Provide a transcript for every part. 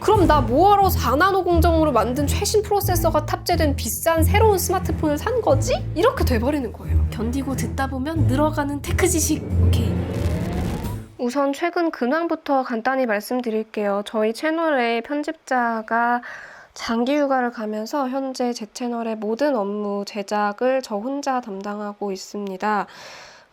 그럼 나 뭐하러 4나노 공정으로 만든 최신 프로세서가 탑재된 비싼 새로운 스마트폰을 산 거지? 이렇게 돼버리는 거예요. 견디고 듣다 보면 늘어가는 테크 지식. 오케이. 우선 최근 근황부터 간단히 말씀드릴게요. 저희 채널의 편집자가 장기 휴가를 가면서 현재 제 채널의 모든 업무 제작을 저 혼자 담당하고 있습니다.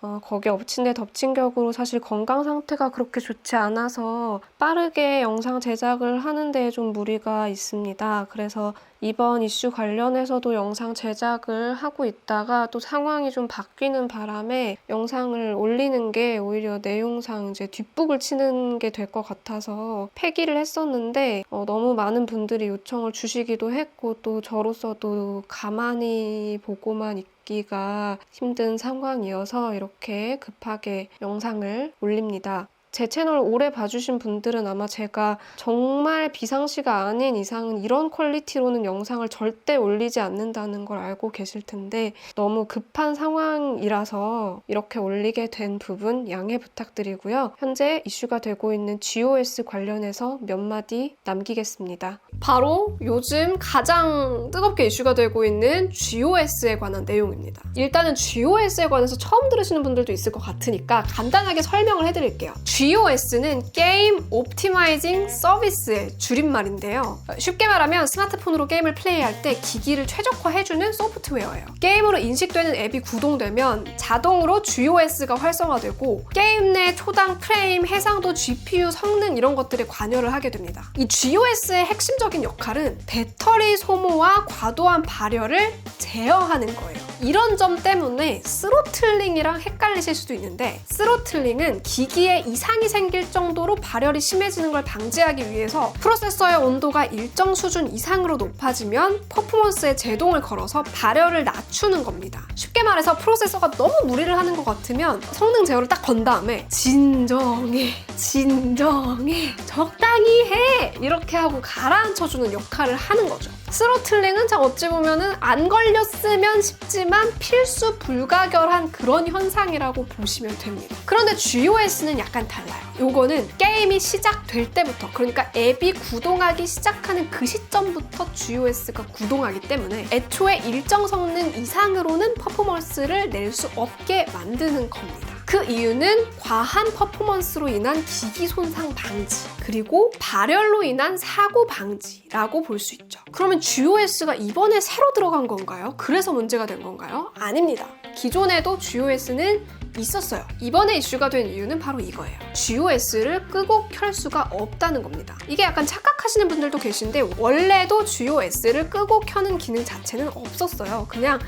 어, 거기에 엎친 데 덮친 격으로 사실 건강 상태가 그렇게 좋지 않아서 빠르게 영상 제작을 하는 데 좀 무리가 있습니다. 그래서 이번 이슈 관련해서도 영상 제작을 하고 있다가 또 상황이 좀 바뀌는 바람에 영상을 올리는 게 오히려 내용상 이제 뒷북을 치는 게 될 것 같아서 폐기를 했었는데 어, 너무 많은 분들이 요청을 주시기도 했고 또 저로서도 가만히 보고만 있기가 힘든 상황이어서 이렇게 급하게 영상을 올립니다. 제 채널 오래 봐주신 분들은 아마 제가 정말 비상시가 아닌 이상은 이런 퀄리티로는 영상을 절대 올리지 않는다는 걸 알고 계실 텐데 너무 급한 상황이라서 이렇게 올리게 된 부분 양해 부탁드리고요. 현재 이슈가 되고 있는 GOS 관련해서 몇 마디 남기겠습니다. 바로 요즘 가장 뜨겁게 이슈가 되고 있는 GOS에 관한 내용입니다. 일단은 GOS에 관해서 처음 들으시는 분들도 있을 것 같으니까 간단하게 설명을 해드릴게요. GOS는 게임 옵티마이징 서비스의 줄임말인데요. 쉽게 말하면 스마트폰으로 게임을 플레이할 때 기기를 최적화해주는 소프트웨어예요. 게임으로 인식되는 앱이 구동되면 자동으로 GOS가 활성화되고 게임 내 초당 프레임, 해상도, GPU 성능 이런 것들에 관여를 하게 됩니다. 이 GOS의 핵심적인 역할은 배터리 소모와 과도한 발열을 제어하는 거예요. 이런 점 때문에 스로틀링이랑 헷갈리실 수도 있는데 스로틀링은 기기에 이상이 생길 정도로 발열이 심해지는 걸 방지하기 위해서 프로세서의 온도가 일정 수준 이상으로 높아지면 퍼포먼스에 제동을 걸어서 발열을 낮추는 겁니다. 쉽게 말해서 프로세서가 너무 무리를 하는 것 같으면 성능 제어를 딱 건 다음에 진정해, 진정해, 적당히 해 이렇게 하고 가라앉혀주는 역할을 하는 거죠. 스로틀링은 참 어찌 보면은 안 걸렸으면 싶지만 필수 불가결한 그런 현상이라고 보시면 됩니다. 그런데 GOS는 약간 달라요. 요거는 게임이 시작될 때부터 그러니까 앱이 구동하기 시작하는 그 시점부터 GOS가 구동하기 때문에 애초에 일정 성능 이상으로는 퍼포먼스를 낼 수 없게 만드는 겁니다. 그 이유는 과한 퍼포먼스로 인한 기기 손상 방지, 그리고 발열로 인한 사고 방지라고 볼 수 있죠. 그러면 GOS가 이번에 새로 들어간 건가요? 그래서 문제가 된 건가요? 아닙니다. 기존에도 GOS는 있었어요. 이번에 이슈가 된 이유는 바로 이거예요. GOS를 끄고 켤 수가 없다는 겁니다. 이게 약간 착각하시는 분들도 계신데 원래도 GOS를 끄고 켜는 기능 자체는 없었어요. 그냥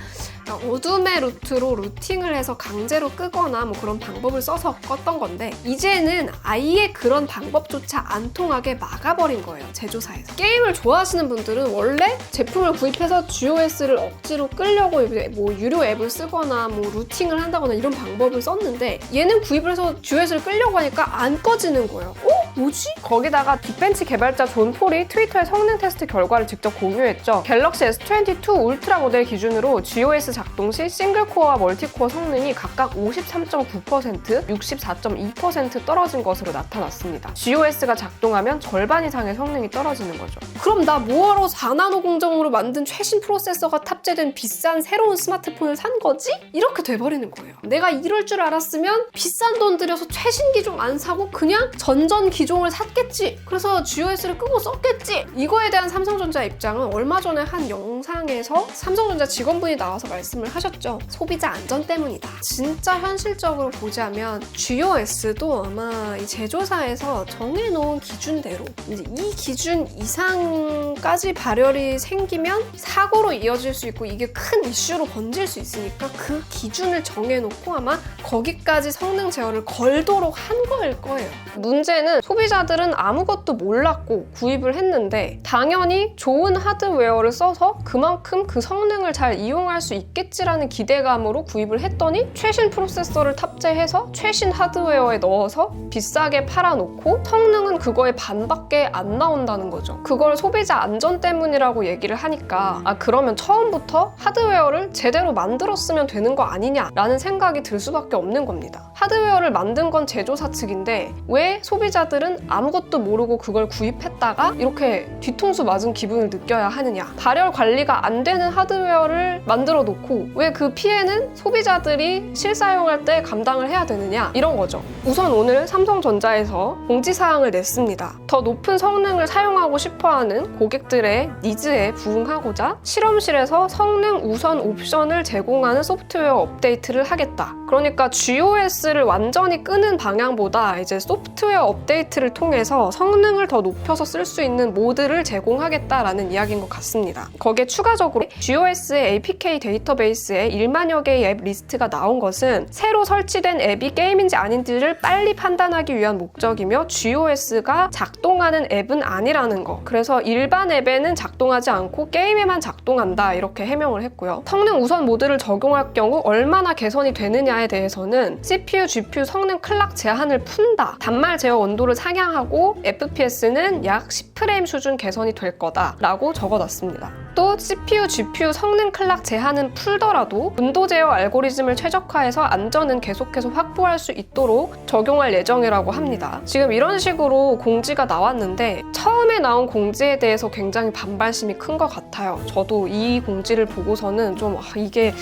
어둠의 루트로 루팅을 해서 강제로 끄거나 뭐 그런 방법을 써서 껐던 건데 이제는 아예 그런 방법조차 안 통하게 막아버린 거예요 제조사에서 게임을 좋아하시는 분들은 원래 제품을 구입해서 GOS를 억지로 끌려고 뭐 유료 앱을 쓰거나 뭐 루팅을 한다거나 이런 방법을 썼는데 얘는 구입을 해서 GOS를 끌려고 하니까 안 꺼지는 거예요 어? 뭐지? 거기다가 빅벤치 개발자 존 폴이 트위터에 성능 테스트 결과를 직접 공유했죠. 갤럭시 S22 울트라 모델 기준으로 GOS 작동 시 싱글 코어와 멀티 코어 성능이 각각 53.9%, 64.2% 떨어진 것으로 나타났습니다. GOS가 작동하면 절반 이상의 성능이 떨어지는 거죠. 그럼 나 뭐하러 4나노 공정으로 만든 최신 프로세서가 탑재된 비싼 새로운 스마트폰을 산 거지? 이렇게 돼버리는 거예요. 내가 이럴 줄 알았으면 비싼 돈 들여서 최신 기종 안 사고 그냥 전전 기종을 샀겠지. 그래서 GOS를 끄고 썼겠지. 이거에 대한 삼성전자 입장은 얼마 전에 한 영상에서 삼성전자 직원분이 나와서 말씀을 하셨죠. 소비자 안전 때문이다. 진짜 현실적으로 보자면 GOS도 아마 이 제조사에서 정해놓은 기준대로 이제 이 기준 이상까지 발열이 생기면 사고로 이어질 수 있고 이게 큰 이슈로 번질 수 있으니까 그 기준을 정해놓고 아마 거기까지 성능 제어를 걸도록 한 거일 거예요. 문제는 소비자들은 아무것도 몰랐고 구입을 했는데 당연히 좋은 하드웨어를 써서 그만큼 그 성능을 잘 이용할 수 있겠지라는 기대감으로 구입을 했더니 최신 프로세서를 탑재해서 최신 하드웨어에 넣어서 비싸게 팔아놓고 성능은 그거의 반밖에 안 나온다는 거죠. 그걸 소비자 안전 때문이라고 얘기를 하니까 아 그러면 처음부터 하드웨어를 제대로 만들었으면 되는 거 아니냐라는 생각이 들 수밖에 없는 겁니다. 하드웨어를 만든 건 제조사 측인데 왜 소비자들 은 아무것도 모르고 그걸 구입했다가 이렇게 뒤통수 맞은 기분을 느껴야 하느냐. 발열 관리가 안 되는 하드웨어를 만들어 놓고 왜 그 피해는 소비자들이 실사용할 때 감당을 해야 되느냐. 이런 거죠. 우선 오늘 삼성전자에서 공지사항을 냈습니다. 더 높은 성능을 사용하고 싶어 하는 고객들의 니즈에 부응하고자 실험실에서 성능 우선 옵션을 제공하는 소프트웨어 업데이트를 하겠다. 그러니까 GOS를 완전히 끄는 방향보다 이제 소프트웨어 업데이트 를 통해서 성능을 더 높여서 쓸 수 있는 모드를 제공하겠다라는 이야기인 것 같습니다. 거기에 추가적으로 GOS의 APK 데이터베이스에 1만여 개의 앱 리스트가 나온 것은 새로 설치된 앱이 게임인지 아닌지를 빨리 판단하기 위한 목적이며 GOS가 작동하는 앱은 아니라는 거. 그래서 일반 앱에는 작동하지 않고 게임에만 작동한다 이렇게 해명을 했고요. 성능 우선 모드를 적용할 경우 얼마나 개선이 되느냐에 대해서는 CPU, GPU 성능 클락 제한을 푼다. 단말 제어 온도를 상향하고 FPS는 약 10프레임 수준 개선이 될 거다라고 적어놨습니다. 또 CPU, GPU 성능 클락 제한은 풀더라도 온도 제어 알고리즘을 최적화해서 안전은 계속해서 확보할 수 있도록 적용할 예정이라고 합니다. 지금 이런 식으로 공지가 나왔는데 처음에 나온 공지에 대해서 굉장히 반발심이 큰 것 같아요. 저도 이 공지를 보고서는 좀 아, 이게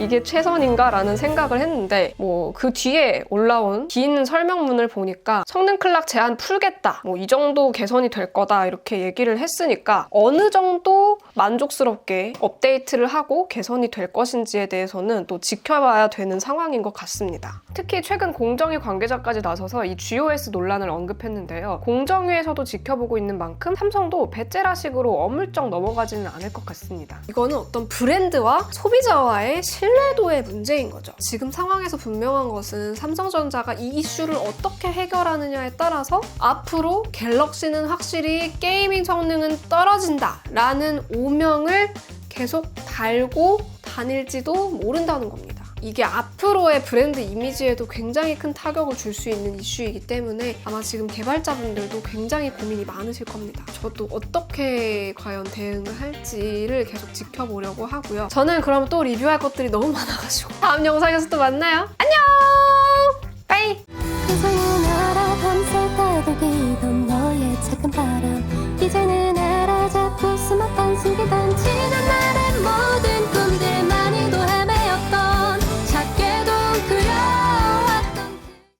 이게 최선인가라는 생각을 했는데 뭐 그 뒤에 올라온 긴 설명문을 보니까 성능 클락 제한 풀겠다 뭐 이 정도 개선이 될 거다 이렇게 얘기를 했으니까 어느 정도 만 족스럽게 업데이트를 하고 개선이 될 것인지에 대해서는 또 지켜봐야 되는 상황인 것 같습니다. 특히 최근 공정위 관계자까지 나서서 이 GOS 논란을 언급했는데요. 공정위에서도 지켜보고 있는 만큼 삼성도 배째라식으로 어물쩍 넘어가지는 않을 것 같습니다. 이거는 어떤 브랜드와 소비자와의 신뢰도의 문제인 거죠. 지금 상황에서 분명한 것은 삼성전자가 이 이슈를 어떻게 해결하느냐에 따라서 앞으로 갤럭시는 확실히 게이밍 성능은 떨어진다 라는 오명 을 계속 달고 다닐지도 모른다는 겁니다. 이게 앞으로의 브랜드 이미지에도 굉장히 큰 타격을 줄 수 있는 이슈이기 때문에 아마 지금 개발자분들도 굉장히 고민이 많으실 겁니다. 저도 어떻게 과연 대응을 할지를 계속 지켜보려고 하고요. 저는 그럼 또 리뷰할 것들이 너무 많아가지고 다음 영상에서 또 만나요. 안녕!